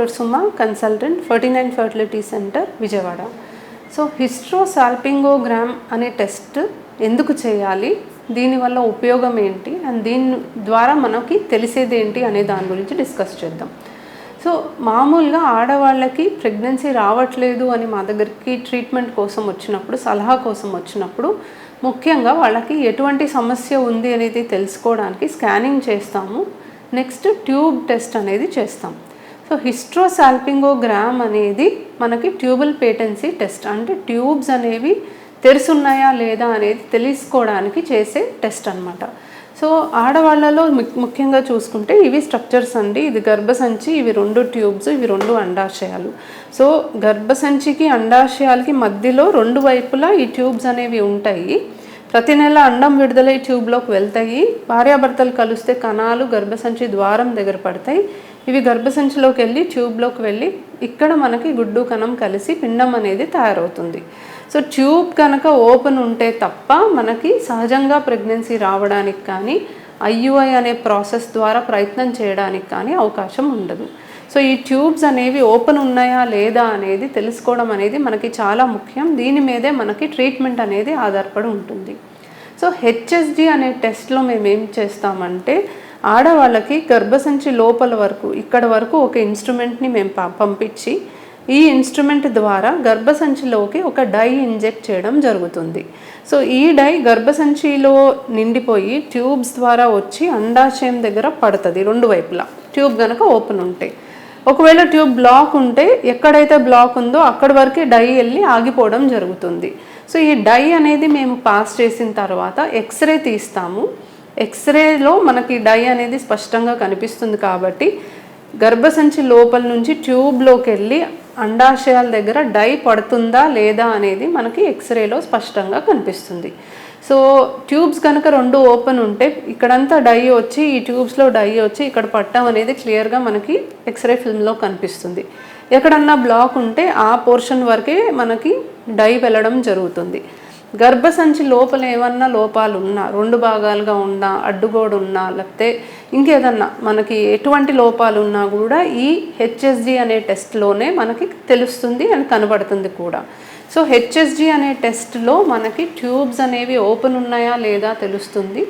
Doctor Suma consultant forty nine fertility centre Vijayawada. So hysterosalpingogram అనే test ఎందుకు చేయాలి? దీనివల్ల ఉపయోగం ఏంటి? అండ్ దీని ద్వారా మనకి తెలిసేది ఏంటి? అనే దాని గురించి డిస్కస్ చేద్దాం. సో మామూలుగా ఆడవాళ్ళకి ప్రెగ్నెన్సీ రావట్లేదు అని మా దగ్గరికి ట్రీట్మెంట్ కోసం వచ్చినప్పుడు సలహా కోసం వచ్చినప్పుడు ముఖ్యంగా వాళ్ళకి ఎటువంటి సమస్య ఉంది అనేది తెలుసుకోవడానికి స్కానింగ్ చేస్తాము. నెక్స్ట్ ట్యూబ్ టెస్ట్ అనేది చేస్తాం. సో హిస్ట్రోసాల్పింగోగ్రామ్ అనేది మనకి ట్యూబల్ పేటెన్సీ టెస్ట్ అంటే ట్యూబ్స్ అనేవి తెరుసున్నాయా లేదా అనేది తెలుసుకోవడానికి చేసే టెస్ట్ అనమాట సో ఆడవాళ్ళలో ము- ముఖ్యంగా చూసుకుంటే ఇవి స్ట్రక్చర్స్ అండి. ఇది గర్భసంచి ఇవి రెండు ట్యూబ్స్ ఇవి రెండు అండాశయాలు. సో గర్భసంచికి అండాశయాలకి మధ్యలో రెండు వైపులా ఈ ట్యూబ్స్ అనేవి ఉంటాయి. ప్రతి నెల అండం విడుదలై ట్యూబ్లోకి వెళ్తాయి. భార్యాభర్తలు కలిస్తే కణాలు గర్భసంచి ద్వారం దగ్గర పడతాయి. ఇవి గర్భసంచిలోకి వెళ్ళి ట్యూబ్లోకి వెళ్ళి ఇక్కడ మనకి గుడ్డు కణం కలిసి పిండం అనేది తయారవుతుంది. సో ట్యూబ్ కనుక ఓపెన్ ఉంటే తప్ప మనకి సహజంగా ప్రెగ్నెన్సీ రావడానికి కానీ ఐయుఐ అనే ప్రాసెస్ ద్వారా ప్రయత్నం చేయడానికి కానీ అవకాశం ఉండదు. సో ఈ ట్యూబ్స్ అనేవి ఓపెన్ ఉన్నాయా లేదా అనేది తెలుసుకోవడం అనేది మనకి చాలా ముఖ్యం. దీని మీదే మనకి ట్రీట్మెంట్ అనేది ఆధారపడి ఉంటుంది. సో హెచ్ఎస్డి అనే టెస్ట్లో మేము ఏం చేస్తామంటే ఆడవాళ్ళకి గర్భసంచి లోపల వరకు ఇక్కడ వరకు ఒక ఇన్స్ట్రుమెంట్ని మేము పంపించి ఈ ఇన్స్ట్రుమెంట్ ద్వారా గర్భసంచిలోకి ఒక డై ఇంజెక్ట్ చేయడం జరుగుతుంది. సో ఈ డై గర్భసంచిలో నిండిపోయి ట్యూబ్స్ ద్వారా వచ్చి అండాశయం దగ్గర పడుతుంది రెండు వైపులా. ట్యూబ్ కనుక ఓపెన్ ఉంటాయి ఒకవేళ ట్యూబ్ బ్లాక్ ఉంటే ఎక్కడైతే బ్లాక్ ఉందో అక్కడి వరకే డై వెళ్ళి ఆగిపోవడం జరుగుతుంది. సో ఈ డై అనేది మేము పాస్ చేసిన తర్వాత ఎక్స్రే తీస్తాము. ఎక్స్రేలో మనకి డై అనేది స్పష్టంగా కనిపిస్తుంది కాబట్టి గర్భసంచి లోపల నుంచి ట్యూబ్లోకి వెళ్ళి అండాశయాల దగ్గర డై పడుతుందా లేదా అనేది మనకి ఎక్స్రేలో స్పష్టంగా కనిపిస్తుంది. సో ట్యూబ్స్ కనుక రెండు ఓపెన్ ఉంటే ఇక్కడంతా డై వచ్చి ఈ ట్యూబ్స్లో డై వచ్చి ఇక్కడ పట్టం అనేది క్లియర్గా మనకి ఎక్స్రే ఫిల్మ్లో కనిపిస్తుంది. ఎక్కడన్నా బ్లాక్ ఉంటే ఆ పోర్షన్ వరకే మనకి డై వెళ్ళడం జరుగుతుంది. గర్భసంచి లోపల ఏమన్నా లోపాలు ఉన్నా రెండు భాగాలుగా ఉన్నా అడ్డుగోడు ఉన్నా లేకపోతే ఇంకేదన్నా మనకి ఎటువంటి లోపాలు ఉన్నా కూడా ఈ హెచ్ఎస్జి అనే టెస్ట్లోనే మనకి తెలుస్తుంది అని కనబడుతుంది కూడా. సో హెచ్ఎస్జి అనే టెస్ట్లో మనకి ట్యూబ్స్ అనేవి ఓపెన్ ఉన్నాయా లేదా తెలుస్తుంది.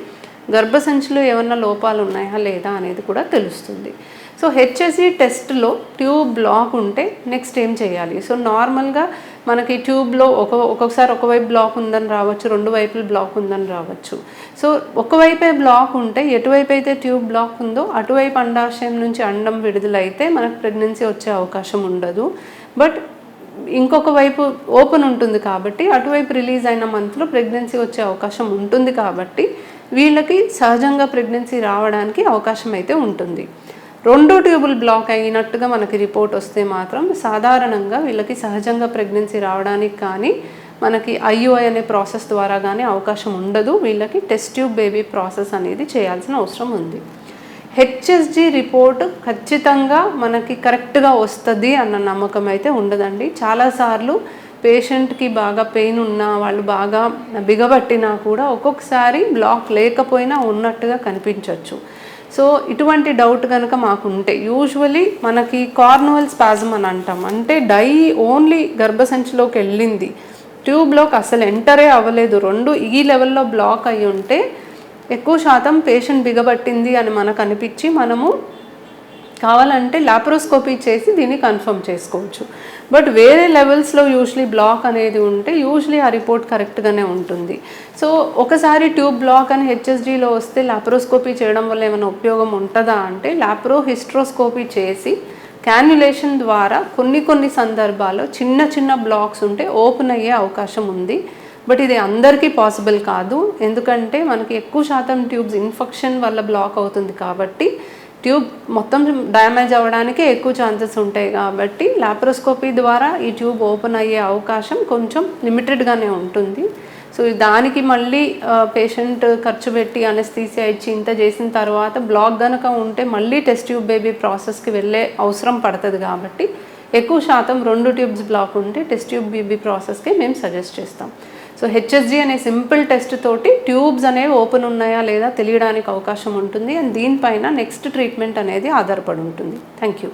గర్భసంచిలో ఏమన్నా లోపాలు ఉన్నాయా లేదా అనేది కూడా తెలుస్తుంది. సో హెచ్ఎస్జి టెస్ట్లో ట్యూబ్ బ్లాక్ ఉంటే నెక్స్ట్ ఏం చేయాలి? సో నార్మల్గా మనకి ట్యూబ్లో ఒక ఒక్కొక్కసారి ఒకవైపు బ్లాక్ ఉందని రావచ్చు రెండు వైపులు బ్లాక్ ఉందని రావచ్చు. సో ఒకవైపే బ్లాక్ ఉంటే ఎటువైపు అయితే ట్యూబ్ బ్లాక్ ఉందో అటువైపు అండాశయం నుంచి అండం విడుదలైతే మనకు ప్రెగ్నెన్సీ వచ్చే అవకాశం ఉండదు. బట్ ఇంకొక వైపు ఓపెన్ ఉంటుంది కాబట్టి అటువైపు రిలీజ్ అయిన మంత్లో ప్రెగ్నెన్సీ వచ్చే అవకాశం ఉంటుంది కాబట్టి వీళ్ళకి సహజంగా ప్రెగ్నెన్సీ రావడానికి అవకాశం అయితే ఉంటుంది. రెండు ట్యూబుల్ బ్లాక్ అయినట్టుగా మనకి రిపోర్ట్ వస్తే మాత్రం సాధారణంగా వీళ్ళకి సహజంగా ప్రెగ్నెన్సీ రావడానికి కానీ మనకి ఐయుఐ అనే ప్రాసెస్ ద్వారా కానీ అవకాశం ఉండదు. వీళ్ళకి టెస్ట్ ట్యూబ్ బేబీ ప్రాసెస్ అనేది చేయాల్సిన అవసరం ఉంది. హెచ్ఎస్జి రిపోర్ట్ ఖచ్చితంగా మనకి కరెక్ట్గా వస్తుంది అన్న నమ్మకం అయితే ఉండదండి. చాలాసార్లు పేషెంట్కి బాగా పెయిన్ ఉన్నా వాళ్ళు బాగా బిగబట్టినా కూడా ఒక్కొక్కసారి బ్లాక్ లేకపోయినా ఉన్నట్టుగా కనిపించవచ్చు సో ఇటువంటి డౌట్ కనుక మాకు ఉంటే యూజువలీ మనకి కార్నువల్ స్పాజమ్ అని అంటాం. అంటే డై ఓన్లీ గర్భసంచిలోకి వెళ్ళింది. ట్యూబ్లోకి అసలు ఎంటరే అవ్వలేదు. రెండు ఈ లెవెల్లో బ్లాక్ అయి ఉంటే ఎక్కువ శాతం పేషెంట్ బిగబట్టింది అని మనకు అనిపించి మనము కావాలంటే లాప్రోస్కోపీ చేసి దీన్ని కన్ఫర్మ్ చేసుకోవచ్చు. బట్ వేరే లెవెల్స్లో యూజువలీ బ్లాక్ అనేది ఉంటే యూజువలీ ఆ రిపోర్ట్ కరెక్ట్గానే ఉంటుంది. సో ఒకసారి ట్యూబ్ బ్లాక్ అని హెచ్ఎస్డీలో వస్తే లాప్రోస్కోపీ చేయడం వల్ల ఏమైనా ఉపయోగం ఉంటుందా అంటే లాప్రో హిస్ట్రోస్కోపీ చేసి క్యాన్యులేషన్ ద్వారా కొన్ని కొన్ని సందర్భాల్లో చిన్న చిన్న బ్లాక్స్ ఉంటే ఓపెన్ అయ్యే అవకాశం ఉంది. బట్ ఇది అందరికీ పాసిబుల్ కాదు. ఎందుకంటే మనకి ఎక్కువ శాతం ట్యూబ్స్ ఇన్ఫెక్షన్ వల్ల బ్లాక్ అవుతుంది కాబట్టి ట్యూబ్ మొత్తం డ్యామేజ్ అవ్వడానికే ఎక్కువ ఛాన్సెస్ ఉంటాయి కాబట్టి లాప్రోస్కోపీ ద్వారా ఈ ట్యూబ్ ఓపెన్ అయ్యే అవకాశం కొంచెం లిమిటెడ్గానే ఉంటుంది. సో దానికి మళ్ళీ పేషెంట్ ఖర్చు పెట్టి అనస్థీసియా ఇచ్చి ఇంత చేసిన తర్వాత బ్లాక్ గనక ఉంటే మళ్ళీ టెస్ట్ ట్యూబ్ బేబీ ప్రాసెస్కి వెళ్ళే అవసరం పడుతుంది కాబట్టి ఎక్కువ శాతం రెండు ట్యూబ్స్ బ్లాక్ ఉంటే టెస్ట్ ట్యూబ్ బేబీ ప్రాసెస్కి మేము సజెస్ట్ చేస్తాం. సో హెచ్ఎస్జి అనే సింపుల్ టెస్ట్ తోటి ట్యూబ్స్ అనేవి ఓపెన్ ఉన్నాయా లేదా తెలియడానికి అవకాశం ఉంటుంది అండ్ దీనిపైన నెక్స్ట్ ట్రీట్మెంట్ అనేది ఆధారపడి ఉంటుంది. Thank you